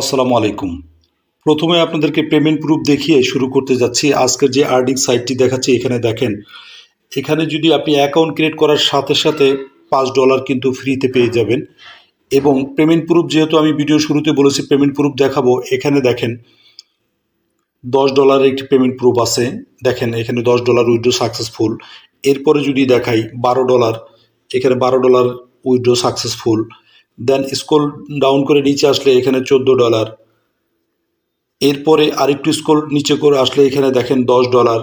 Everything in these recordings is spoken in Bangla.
আসসালামু আলাইকুম। প্রথমে আপনাদেরকে পেমেন্ট প্রুফ দেখিয়ে শুরু করতে যাচ্ছি। আজকের যে আর্নিং সাইটটি দেখাচ্ছি, এখানে দেখেন, এখানে যদি আপনি অ্যাকাউন্ট ক্রিয়েট করার সাথে সাথে পাঁচ ডলার কিন্তু ফ্রিতে পেয়ে যাবেন। এবং পেমেন্ট প্রুফ যেহেতু আমি ভিডিও শুরুতে বলেছি পেমেন্ট প্রুফ দেখাবো, এখানে দেখেন, দশ ডলারের একটি পেমেন্ট প্রুফ আছে। দেখেন, এখানে দশ ডলার উইথড্রো সাকসেসফুল এরপরে যদি দেখাই, বারো ডলার এখানে বারো dollar withdraw successful then scroll down করে নিচে আসলে এখানে চোদ্দ ডলার এরপরে আরেকটু স্কোল নিচে করে আসলে এখানে দেখেন দশ ডলার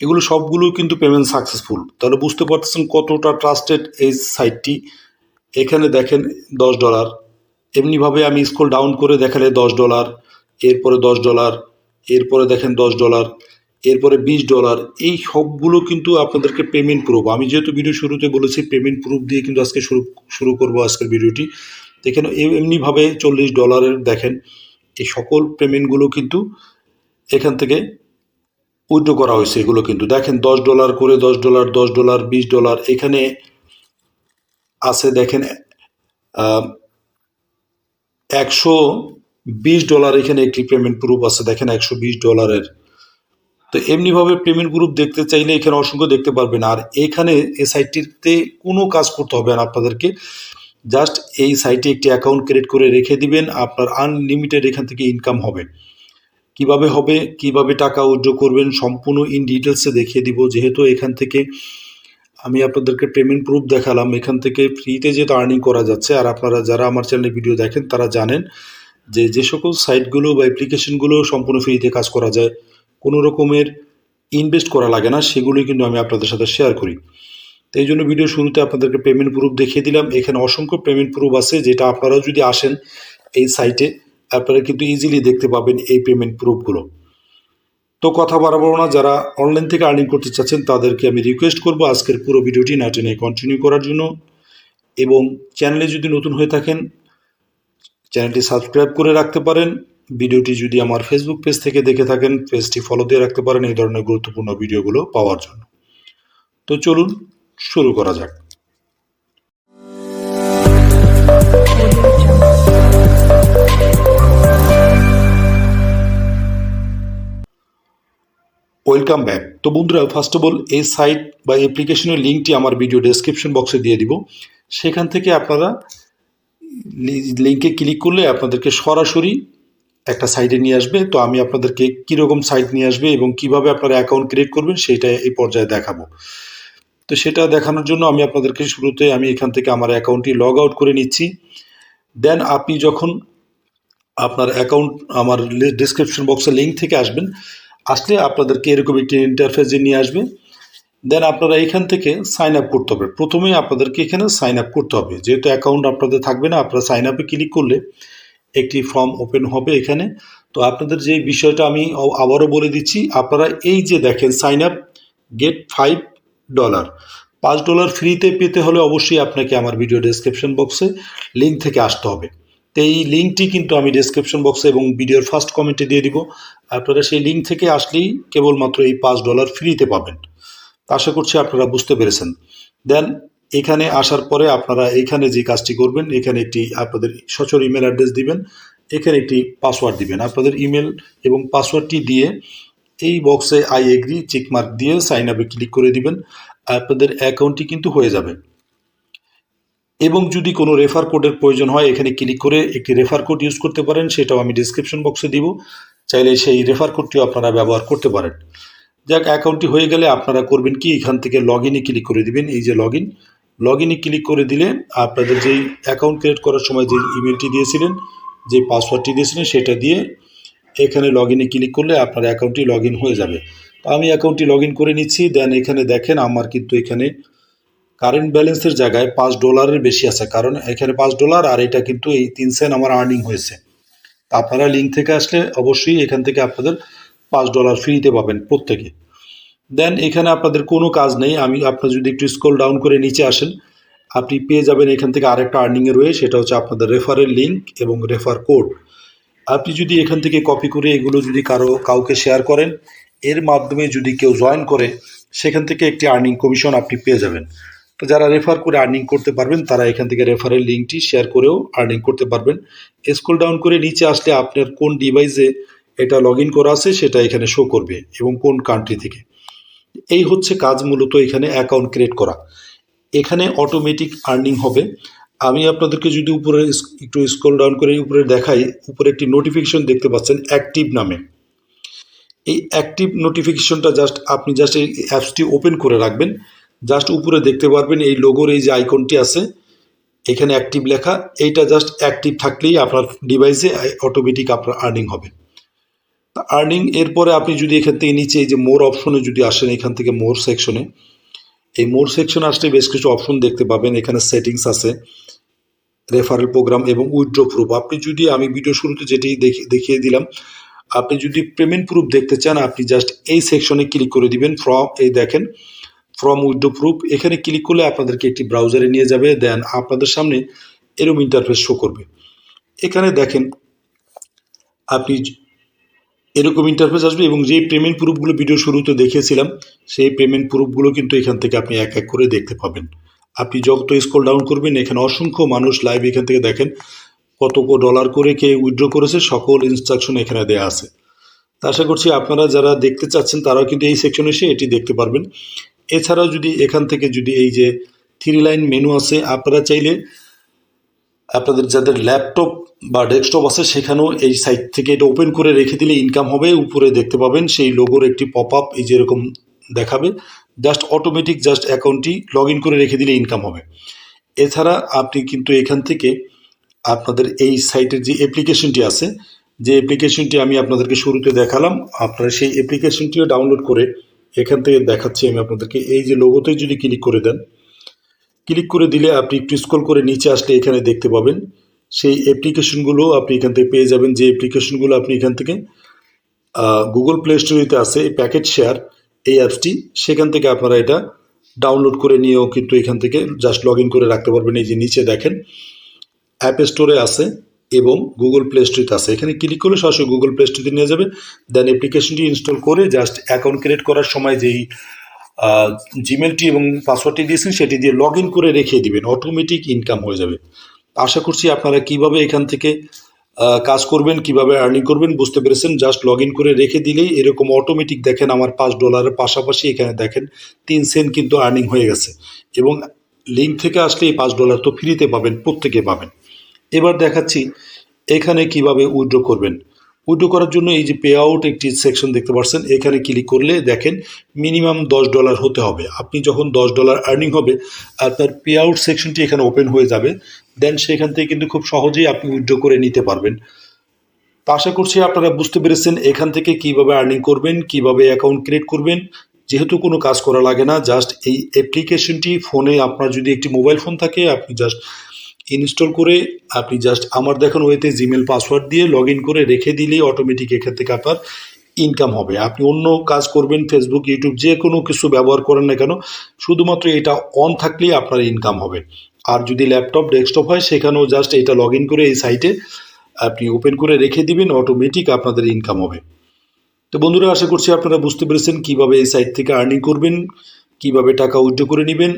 এগুলো সবগুলো কিন্তু পেমেন্ট সাকসেসফুল তাহলে বুঝতে পারতেছেন কতটা ট্রাস্টেড এই সাইটটি এখানে দেখেন দশ ডলার এমনিভাবে আমি স্কোল ডাউন করে দেখালে দশ ডলার এরপরে দশ ডলার এরপরে দেখেন দশ ডলার এরপরে বিশ ডলার, এই সবগুলো কিন্তু আপনাদেরকে পেমেন্ট প্রুফ আমি যেহেতু ভিডিও শুরুতে বলেছি পেমেন্ট প্রুফ দিয়ে কিন্তু আজকে শুরু শুরু করব আজকের ভিডিওটি দেখেন এমনিভাবে চল্লিশ ডলারের দেখেন, এই সকল পেমেন্টগুলো কিন্তু এখান থেকে উইথড্র করা হয়েছে এগুলো কিন্তু। দেখেন, দশ ডলার করে দশ ডলার দশ ডলার, বিশ ডলার, এখানে আছে দেখেন একশো বিশ ডলার এখানে একটি পেমেন্ট প্রুফ আছে। দেখেন, একশো বিশ ডলারের তো এমনিভাবে পেমেন্ট গ্রুপ দেখতে চাইলে এখানে অসংখ্য দেখতে পারবেন। আর এখানে এই সাইটটিতে কোনো কাজ করতে হবে না আপনাদেরকে। জাস্ট এই সাইটে একটি অ্যাকাউন্ট ক্রিয়েট করে রেখে দিবেন। আপনার আনলিমিটেড এখান থেকে ইনকাম হবে। কীভাবে হবে? কীভাবে টাকা উইথড্র করবেন? সম্পূর্ণ ইন ডিটেলসে দেখিয়ে দিব। যেহেতু এখান থেকে আমি আপনাদেরকে পেমেন্ট প্রুফ দেখালাম, এখান থেকে ফ্রিতে যেহেতু আর্নিং করা যাচ্ছে, আর আপনারা যারা আমার চ্যানেলে ভিডিও দেখেন, তারা জানেন যে যে সকল সাইটগুলো বা অ্যাপ্লিকেশনগুলো সম্পূর্ণ ফ্রিতে কাজ করা যায়। কোনো রকমের ইনভেস্ট করা লাগে না, সেগুলোই কিন্তু আমি আপনাদের সাথে শেয়ার করি। তো এই জন্য ভিডিও শুরুতে আপনাদেরকে পেমেন্ট প্রুফ দেখিয়ে দিলাম। এখানে অসংখ্য পেমেন্ট প্রুফ আছে, যেটা আপনারাও যদি আসেন এই সাইটে আপনারা কিন্তু ইজিলি দেখতে পাবেন এই পেমেন্ট প্রুফগুলো তো কথা বাড়াবো না, যারা অনলাইন থেকে আর্নিং করতে চাচ্ছেন, তাদেরকে আমি রিকোয়েস্ট করব আজকের পুরো ভিডিওটি না টেনে কন্টিনিউ করার জন্য। এবং চ্যানেলে যদি নতুন হয়ে থাকেন চ্যানেলটি সাবস্ক্রাইব করে রাখতে পারেন। ভিডিওটি যদি আমার ফেসবুক পেজ থেকে দেখে থাকেন পেজটি ফলো দিয়ে রাখতে পারেন এই ধরনের গুরুত্বপূর্ণ ভিডিওগুলো পাওয়ার জন্য। তো চলুন শুরু করা যাক। ওয়েলকাম ব্যাক তো বন্ধুরা ফার্স্ট অফ অল এই সাইট বা অ্যাপ্লিকেশনের লিঙ্কটি আমার ভিডিও ডেসক্রিপশন বক্সে দিয়ে দিব। সেখান থেকে আপনারা লিঙ্কে ক্লিক করলে আপনাদেরকে সরাসরি একটা সাইটে নিয়ে আসবে, তো আমি আপনাদেরকে কীরকম সাইট নিয়ে আসবে এবং কীভাবে আপনারা অ্যাকাউন্ট ক্রিয়েট করবেন সেটা এই পর্যায়ে দেখাবো। তো সেটা দেখানোর জন্য আমি আপনাদেরকে শুরুতে আমি এখান থেকে আমার অ্যাকাউন্টটি লগ আউট করে নিচ্ছি। দেন আপনি যখন আপনার অ্যাকাউন্ট আমার ডিসক্রিপশন বক্সে লিঙ্ক থেকে আসবেন, আসলে আপনাদেরকে এরকম একটি ইন্টারফেসে নিয়ে আসবে। দেন আপনারা এখান থেকে সাইন আপ করতে হবে। প্রথমেই আপনাদেরকে এখানে সাইন আপ করতে হবে। যেহেতু অ্যাকাউন্ট আপনাদের থাকবে না, আপনারা সাইন আপে ক্লিক করলে একটি ফর্ম ওপেন হবে এখানে। তো আপনাদের যে বিষয়টা আমি আবারও বলে দিচ্ছি, আপনারা এই যে দেখেন sign up get five dollar পাঁচ ডলার ফ্রিতে পেতে হলে অবশ্যই আপনাকে আমার ভিডিও ডেসক্রিপশন বক্সে লিঙ্ক থেকে আসতে হবে। তো এই লিঙ্কটি কিন্তু আমি ডেসক্রিপশন বক্সে এবং ভিডিওর ফার্স্ট কমেন্টে দিয়ে দিব। আপনারা সেই লিঙ্ক থেকে আসলেই কেবলমাত্র এই পাঁচ ডলার ফ্রিতে পাবেন। আশা করছি আপনারা বুঝতে পেরেছেন। দেন এখানে আসার পরে আপনারা এখানে যে কাজটি করবেন, এখানে একটি আপনাদের সচল ইমেল অ্যাড্রেস দিবেন, এখানে একটি পাসওয়ার্ড দিবেন। আপনাদের ইমেল এবং পাসওয়ার্ডটি দিয়ে এই বক্সে আই এগ্রি চেকমার্ক দিয়ে সাইন আপে ক্লিক করে দিবেন, আপনাদের অ্যাকাউন্টটি কিন্তু হয়ে যাবে। এবং যদি কোনো রেফার কোডের প্রয়োজন হয়, এখানে ক্লিক করে একটি রেফার কোড ইউজ করতে পারেন, সেটাও আমি ডিসক্রিপশন বক্সে দিব। চাইলে সেই রেফার কোডটিও আপনারা ব্যবহার করতে পারেন। যাক অ্যাকাউন্টটি হয়ে গেলে আপনারা করবেন কি? এখান থেকে লগ ক্লিক করে দিবেন। এই যে লগ ইন লগ ইনে ক্লিক করে দিলে আপনাদের যেই অ্যাকাউন্ট ক্রিয়েট করার সময় যে ইমেলটি দিয়েছিলেন, যে পাসওয়ার্ডটি দিয়েছিলেন, সেটা দিয়ে এখানে লগ ইনে ক্লিক করলে আপনার অ্যাকাউন্টটি লগ হয়ে যাবে। তো আমি অ্যাকাউন্টটি লগ করে নিচ্ছি দেন এখানে দেখেন আমার কিন্তু এখানে কারেন্ট ব্যালেন্সের জায়গায় পাঁচ ডলারের বেশি আছে, কারণ এখানে পাঁচ ডলার আর এটা কিন্তু এই তিন সেন্ট আমার আর্নিং হয়েছে। আপনারা লিঙ্ক থেকে আসলে অবশ্যই এখান থেকে আপনাদের পাঁচ ডলার ফ্রিতে পাবেন প্রত্যেকে। দেন এখানে আপনাদের কোনো কাজ নেই। আমি আপনার যদি একটু স্ক্রল ডাউন করে নিচে আসেন, আপনি পেয়ে যাবেন এখান থেকে আরেকটা আর্নিংয়ে রয়ে সেটা হচ্ছে আপনাদের রেফারের লিঙ্ক এবং রেফার কোড আপনি যদি এখান থেকে কপি করে এগুলো যদি কারও, কাউকে শেয়ার করেন, এর মাধ্যমে যদি কেউ জয়েন করে, সেখান থেকে একটি আর্নিং কমিশন আপনি পেয়ে যাবেন। তো যারা রেফার করে আর্নিং করতে পারবেন, তারা এখান থেকে রেফারের লিঙ্কটি শেয়ার করেও আর্নিং করতে পারবেন। স্ক্রল ডাউন করে নিচে আসলে আপনার কোন ডিভাইসে এটা লগ করা আছে, সেটা এখানে শো করবে এবং কোন কান্ট্রি থেকে। এই হচ্ছে কাজ মূলত এখানে অ্যাকাউন্ট ক্রিয়েট করা। এখানে অটোমেটিক আর্নিং হবে। আমি আপনাদেরকে যদি উপরে একটু স্ক্রল ডাউন করে উপরে দেখাই, উপরে একটি নোটিফিকেশন দেখতে পাচ্ছেন অ্যাক্টিভ নামে। এই অ্যাক্টিভ নোটিফিকেশনটা জাস্ট আপনি জাস্ট এই অ্যাপসটি ওপেন করে রাখবেন। জাস্ট উপরে দেখতে পারবেন এই লোগোর এই যে আইকনটি আছে, এখানে অ্যাক্টিভ লেখা। এইটা জাস্ট অ্যাক্টিভ থাকলেই আপনার ডিভাইসে অটোমেটিক আপনার আর্নিং হবে। আর্নিং এরপরে আপনি যদি এখান থেকে নিচে এই যে মোর অপশনে যদি আসেন এখান থেকে মোর সেকশনে এই মোর সেকশন আসলে বেশ কিছু অপশন দেখতে পাবেন। এখানে সেটিংস আছে রেফারেল প্রোগ্রাম এবং উইথড্র প্রুফ আপনি যদি, আমি ভিডিও শুরুতে যেটি দেখি- দেখিয়ে দিলাম, আপনি যদি পেমেন্ট প্রুফ দেখতে চান, আপনি জাস্ট এই সেকশনে ক্লিক করে দিবেন ফ্রম এই দেখেন ফ্রম উইথড্র প্রুফ এখানে ক্লিক করলে আপনাদেরকে একটি ব্রাউজারে নিয়ে যাবে দেন আপনাদের সামনে এরম ইন্টারফেস শো করবে। এখানে দেখেন, আপনি এরকম ইন্টারফেস আসবে এবং যে পেমেন্ট প্রুফগুলো ভিডিও শুরুতে দেখিয়েছিলাম সেই পেমেন্ট প্রুফগুলো কিন্তু এখান থেকে আপনি এক এক করে দেখতে পাবেন। আপনি যত স্কোল ডাউন করবেন, এখানে অসংখ্য মানুষ লাইভ এখান থেকে দেখেন কত ডলার করে কে উইথড্র করেছে, সকল ইনস্ট্রাকশন এখানে দেওয়া আছে। আশা করছি আপনারা যারা দেখতে চাচ্ছেন, তারাও কিন্তু এই সেকশনে এসে এটি দেখতে পারবেন। এছাড়াও যদি এখান থেকে যদি এই যে থ্রি লাইন মেনু আছে, আপনারা চাইলে আপনাদের যাদের ল্যাপটপ বা ডেস্কটপ আছে, সেখানেও এই সাইট থেকে এটা ওপেন করে রেখে দিলে ইনকাম হবে। উপরে দেখতে পাবেন সেই লোগোর একটি পপ আপ এই যেরকম দেখাবে। জাস্ট অটোমেটিক জাস্ট অ্যাকাউন্টটি লগ করে রেখে দিলে ইনকাম হবে। এছাড়া আপনি কিন্তু এখান থেকে আপনাদের এই সাইটের যে অ্যাপ্লিকেশনটি আছে, যে অ্যাপ্লিকেশনটি আমি আপনাদেরকে শুরুতে দেখালাম, আপনারা সেই অ্যাপ্লিকেশনটিও ডাউনলোড করে এখান থেকে দেখাচ্ছি আমি আপনাদেরকে। এই যে লোগোতে যদি ক্লিক করে দেন ক্লিক করে দিলে আপনি একটু স্ক্রল করে নিচে আসলে এখানে দেখতে পাবেন। সেই অ্যাপ্লিকেশনগুলো আপনি এখান থেকে পেয়ে যাবেন। যে অ্যাপ্লিকেশনগুলো আপনি এখান থেকে গুগল প্লে স্টোরিতে আছে, এই প্যাকেট শেয়ার এই অ্যাপসটি সেখান থেকে আপনারা এটা ডাউনলোড করে নিয়েও কিন্তু এখান থেকে জাস্ট লগ করে রাখতে পারবেন। এই যে নিচে দেখেন অ্যাপ স্টোরে আছে এবং গুগল প্লে স্টোরিতে আছে। এখানে ক্লিক করলে সরাসরি গুগল প্লে স্টোরিতে নিয়ে যাবে। দেন অ্যাপ্লিকেশনটি ইনস্টল করে জাস্ট অ্যাকাউন্ট ক্রিয়েট করার সময় যেই জিমেলটি এবং পাসওয়ার্ডটি দিয়েছেন, সেটি দিয়ে লগ ইন করে রেখে দিবেন অটোমেটিক ইনকাম হয়ে যাবে। আশা করছি আপনারা কীভাবে এখান থেকে কাজ করবেন, কীভাবে আর্নিং করবেন বুঝতে পেরেছেন। জাস্ট লগ ইন করে রেখে দিলেই এরকম অটোমেটিক দেখেন আমার পাঁচ ডলারের পাশাপাশি এখানে দেখেন তিন সেন্ট কিন্তু আর্নিং হয়ে গেছে। এবং লিঙ্ক থেকে আসলে এই পাঁচ ডলার তো ফ্রিতে পাবেন, প্রত্যেকে পাবেন। এবার দেখাচ্ছি এখানে কীভাবে উইথড্র করবেন। উইথড্র করার জন্য এই যে পে আউট একটি সেকশন দেখতে পাচ্ছেন, এখানে ক্লিক করলে দেখেন মিনিমাম দশ ডলার হতে হবে। আপনি যখন দশ ডলার আর্নিং হবে আপনার পে আউট সেকশনটি এখানে ওপেন হয়ে যাবে দেন সেখান থেকে কিন্তু খুব সহজেই আপনি উইথড্র করে নিতে পারবেন। তো আশা করছি আপনারা বুঝতে পেরেছেন এখান থেকে কীভাবে আর্নিং করবেন, কীভাবে অ্যাকাউন্ট ক্রিয়েট করবেন। যেহেতু কোনো কাজ করা লাগে না জাস্ট এই অ্যাপ্লিকেশনটি ফোনে আপনার যদি একটি মোবাইল ফোন থাকে, আপনি জাস্ট ইনস্টল করে আপনি জাস্ট আমার দেখানো ওয়েতে জিমেল পাসওয়ার্ড দিয়ে লগ করে রেখে দিলেই অটোমেটিক এখান থেকে আপনার ইনকাম হবে। আপনি অন্য কাজ করবেন ফেসবুক ইউটিউব যে কোনো কিছু ব্যবহার করেন না কেন, শুধুমাত্র এটা অন থাকলেই আপনার ইনকাম হবে। আর যদি ল্যাপটপ ডেস্কটপ হয়, সেখানেও জাস্ট এটা লগ করে এই সাইটে আপনি ওপেন করে রেখে দিবেন অটোমেটিক আপনাদের ইনকাম হবে। তো বন্ধুরা, আশা করছি আপনারা বুঝতে পেরেছেন কীভাবে এই সাইট থেকে আর্নিং করবেন, কীভাবে টাকা উইথড্র করে নেবেন।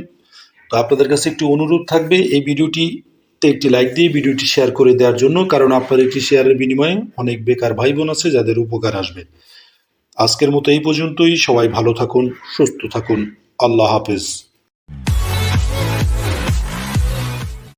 তো আপনাদের কাছে একটি অনুরোধ থাকবে, এই ভিডিওটিতে একটি লাইক দিয়ে ভিডিওটি শেয়ার করে দেওয়ার জন্য, কারণ আপনার একটি শেয়ারের বিনিময়ে অনেক বেকার ভাই বোন আছে যাদের উপকার আসবে। আজকের মতো এই পর্যন্তই। সবাই ভালো থাকুন, সুস্থ থাকুন। আল্লাহ হাফেজ।